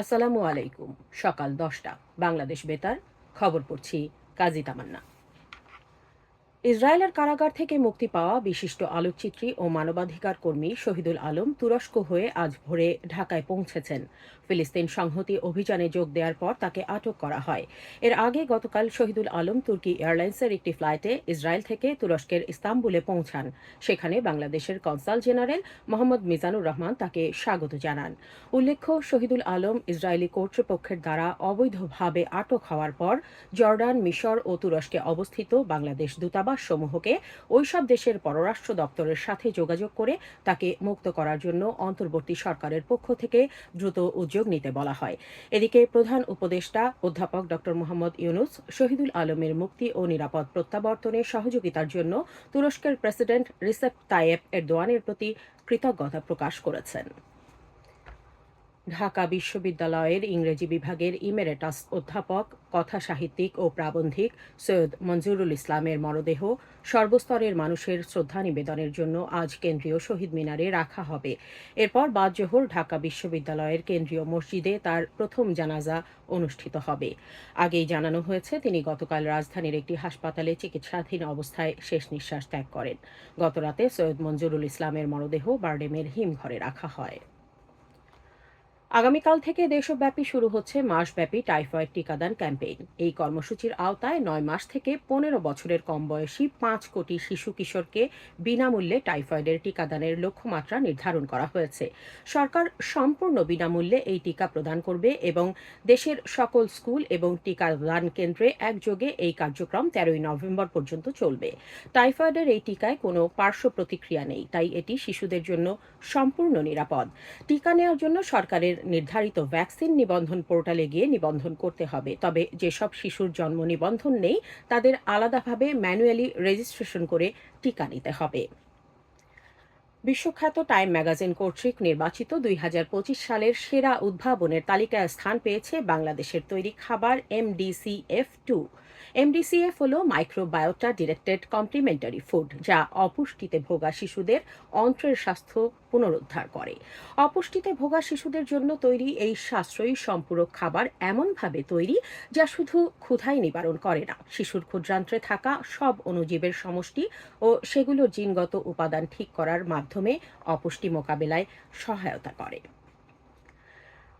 আসসালামু আলাইকুম। সকাল দশটা। বাংলাদেশ বেতার খবর পড়ছি কাজী তামান্না। ইসরায়েলের কারাগার থেকে মুক্তি পাওয়া বিশিষ্ট আলোকচিত্রী ও মানবাধিকার কর্মী শহীদুল আলম তুরস্ক হয়ে আজ ভোরে ঢাকায় পৌঁছেছেন। ফিলিস্তিন সংহতি অভিযানে যোগ দেওয়ার পর তাকে আটক করা হয়। এর আগে গতকাল শহীদুল আলম তুর্কি এয়ারলাইন্সের একটি ফ্লাইটে ইসরায়েল থেকে তুরস্কের ইস্তাম্বুলে পৌঁছান। সেখানে বাংলাদেশের কনসাল জেনারেল মোহাম্মদ মিজানুর রহমান তাকে স্বাগত জানান। উল্লেখ্য, শহীদুল আলম ইসরায়েলি কর্তৃপক্ষের দ্বারা অবৈধভাবে আটক হওয়ার পর জর্ডান, মিশর ও তুরস্কে অবস্থিত বাংলাদেশ দূতাবাস সমূহকে ওইসব দেশের পররাষ্ট্র দপ্তরের সাথে যোগাযোগ করে তাকে মুক্ত করার জন্য অন্তর্বর্তী সরকারের পক্ষ থেকে দ্রুত উদ্যোগ নিতে বলা হয়। এদিকে প্রধান উপদেষ্টা অধ্যাপক ড মোহাম্মদ ইউনুস, শহীদুল আলমের মুক্তি ও নিরাপদ প্রত্যাবর্তনে সহযোগিতার জন্য তুরস্কের প্রেসিডেন্ট রিসেপ তায়েব এরদোয়ানের প্রতি কৃতজ্ঞতা প্রকাশ করেছেন। ঢাকা বিশ্ববিদ্যালয়ের ইংরেজি বিভাগের ইমেরেটাস অধ্যাপক, কথা সাহিত্যিক ও প্রাবন্ধিক সৈয়দ মঞ্জুরুল ইসলামের মরদেহ সর্বস্তরের মানুষের শ্রদ্ধা নিবেদনের জন্য আজ কেন্দ্রীয় শহীদ মিনারে রাখা হবে। এরপর বাদজোহর ঢাকা বিশ্ববিদ্যালয়ের কেন্দ্রীয় মসজিদে তার প্রথম জানাজা অনুষ্ঠিত হবে। আগেই জানানো হয়েছে, তিনি গতকাল রাজধানীর একটি হাসপাতালে চিকিৎসাধীন অবস্থায় শেষ নিঃশ্বাস ত্যাগ করেন। গতরাতে সৈয়দ মঞ্জুরুল ইসলামের মরদেহ বার্ডেমের হিমঘরে রাখা হয়। আগামীকাল থেকে দেশব্যাপী শুরু হচ্ছে মাসব্যাপী টাইফয়েড টিকাদান ক্যাম্পেইন। এই কর্মসূচির আওতায় নয় মাস থেকে পনেরো বছরের কম বয়সী পাঁচ কোটি শিশু কিশোরকে বিনামূল্যে টাইফয়েডের টিকাদানের লক্ষ্যমাত্রা নির্ধারণ করা হয়েছে। সরকার সম্পূর্ণ বিনামূল্যে এই টিকা প্রদান করবে এবং দেশের সকল স্কুল এবং টিকাদান কেন্দ্রে একযোগে এই কার্যক্রম তেরোই নভেম্বর পর্যন্ত চলবে। টাইফয়েডের এই টিকায় কোনো পার্শ্ব প্রতিক্রিয়া নেই, তাই এটি শিশুদের জন্য সম্পূর্ণ নিরাপদ। টিকা নেওয়ার জন্য সরকারের নির্ধারিত ভ্যাকসিন নিবন্ধন পোর্টালে গিয়ে নিবন্ধন করতে হবে। তবে যেসব শিশুর জন্ম নিবন্ধন নেই, তাদের আলাদাভাবে ম্যানুয়ালি রেজিস্ট্রেশন করে টিকা নিতে হবে। বিশ্বখ্যাত টাইম ম্যাগাজিন কর্তৃক নির্বাচিত দুই হাজার পঁচিশ সালের সেরা উদ্ভাবনের তালিকায় স্থান পেয়েছে বাংলাদেশের তৈরি খাবার এমডিসিএফ টু এমডিসিএফ হল মাইক্রোবায়োটা ডিরেক্টেড কমপ্লিমেন্টারি ফুড যা অপুষ্টিতে ভোগা শিশুদের অন্ত্রের স্বাস্থ্য পুনরুদ্ধার করে। অপুষ্টিতে ভোগা শিশুদের জন্য তৈরি এই সাশ্রয়ী সম্পূরক খাবার এমনভাবে তৈরি যা শুধু ক্ষুধাই নিবারণ করে না, শিশুর ক্ষুদ্রান্ত্রে থাকা সব অণুজীবের সমষ্টি ও সেগুলোর জিনগত উপাদান ঠিক করার মাধ্যমে অপুষ্টি মোকাবেলায় সহায়তা করে।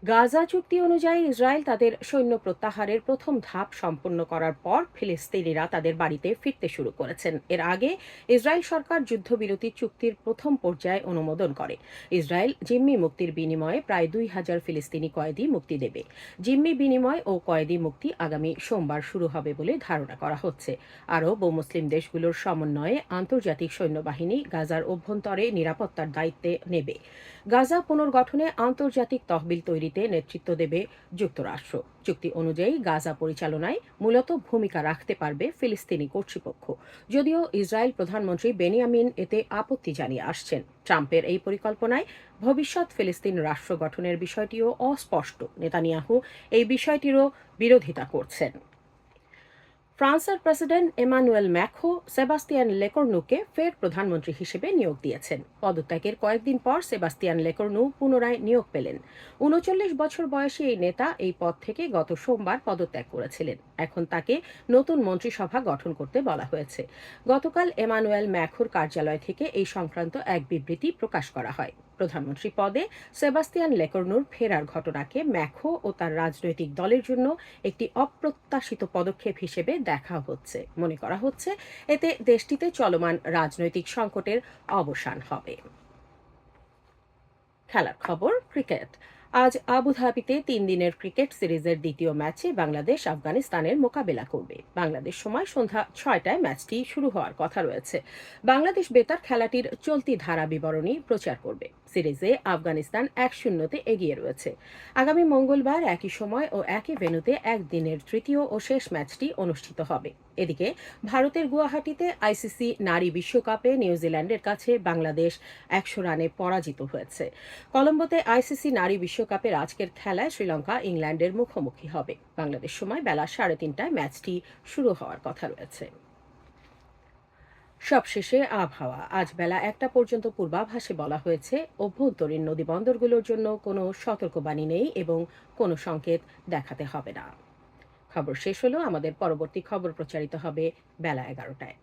গাজা চুক্তি অনুযায়ী ইসরায়েল তাদের সৈন্য প্রত্যাহারের প্রথম ধাপ সম্পন্ন করার পর ফিলিস্তিনিরা তাদের বাড়িতে ফিরতে শুরু করেছেন। এর আগে ইসরায়েল সরকার যুদ্ধবিরতি চুক্তির প্রথম পর্যায়ে অনুমোদন করে। ইসরায়েল জিম্মি মুক্তির বিনিময়ে প্রায় দুই হাজার ফিলিস্তিনি কয়েদি মুক্তি দেবে। জিম্মি বিনিময় ও কয়েদি মুক্তি আগামী সোমবার শুরু হবে বলে ধারণা করা হচ্ছে। আরব ও মুসলিম দেশগুলোর সমন্বয়ে আন্তর্জাতিক সৈন্যবাহিনী গাজার অভ্যন্তরে নিরাপত্তার দায়িত্বে নেবে। গাজা পুনর্গঠনে আন্তর্জাতিক তহবিল তৈরিতে নেতৃত্ব দেবে যুক্তরাষ্ট্র। চুক্তি অনুযায়ী গাজা পরিচালনায় মূলত ভূমিকা রাখতে পারবে ফিলিস্তিনি কর্তৃপক্ষ। যদিও ইসরায়েল প্রধানমন্ত্রী বেনিয়ামিন এতে আপত্তি জানিয়ে আসছেন। ট্রাম্পের এই পরিকল্পনায় ভবিষ্যৎ ফিলিস্তিন রাষ্ট্র গঠনের বিষয়টিও অস্পষ্ট। নেতানিয়াহু এই বিষয়টিরও বিরোধিতা করছেন। ফ্রান্সের প্রেসিডেন্ট এমানুয়েল ম্যাখো, সেবাস্তিয়ান লেকর্নুকে ফের প্রধানমন্ত্রী হিসেবে নিয়োগ দিয়েছেন। পদত্যাগের কয়েকদিন পর সেবাস্তিয়ান লেকর্নু পুনরায় নিয়োগ পেলেন। উনচল্লিশ বছর বয়সী এই নেতা এই পদ থেকে গত সোমবার পদত্যাগ করেছিলেন। এখন তাকে নতুন মন্ত্রিসভা গঠন করতে বলা হয়েছে। গতকাল এমানুয়েল ম্যাখোর কার্যালয় থেকে এই সংক্রান্ত এক বিবৃতি প্রকাশ করা হয়। প্রধানমন্ত্রী পদে সেবাস্তিয়ান লেকর্নুর ফেরার ঘটনাকে ম্যাখো ও তার রাজনৈতিক দলের জন্য একটি অপ্রত্যাশিত পদক্ষেপ হিসেবে দেখা হচ্ছে। মনে করা হচ্ছে এতে দেশটিতে চলমান রাজনৈতিক সংকটের অবসান হবে। খেলার খবর, ক্রিকেট। আজ আবুধাবিতে তিন দিনের ক্রিকেট সিরিজের দ্বিতীয় ম্যাচে বাংলাদেশ আফগানিস্তানের মোকাবেলা করবে। বাংলাদেশ সময় সন্ধ্যা ছয়টায় ম্যাচটি শুরু হওয়ার কথা রয়েছে। বাংলাদেশ বেতার খেলাটির চলতি ধারা বিবরণী প্রচার করবে। সিরিজে আফগানিস্তান এক শূন্যতে এগিয়ে রয়েছে। আগামী মঙ্গলবার একই সময় ও একই ভেন্যুতে একদিনের তৃতীয় ও শেষ ম্যাচটি অনুষ্ঠিত হবে। এদিকে ভারতের গুয়াহাটিতে আইসিসি নারী বিশ্বকাপে নিউজিল্যান্ডের কাছে বাংলাদেশ একশো রানে পরাজিত হয়েছে। কলম্বোতে আইসিসি নারী বিশ্বকাপের আজকের খেলায় শ্রীলঙ্কা ইংল্যান্ডের মুখোমুখি হবে। বাংলাদেশ সময় বেলা সাড়ে তিনটায় ম্যাচটি শুরু হওয়ার কথা রয়েছে। সবশেষে আবহাওয়া। আজ বেলা একটা পর্যন্ত পূর্বাভাসে বলা হয়েছে, অভ্যন্তরীণ নদীবন্দরগুলোর জন্য কোনো সতর্কবাণী নেই এবং কোনো সংকেত দেখাতে হবে না। খবর শেষ হলো, আমাদের পরবর্তী খবর প্রচারিত হবে বেলা এগারোটায়।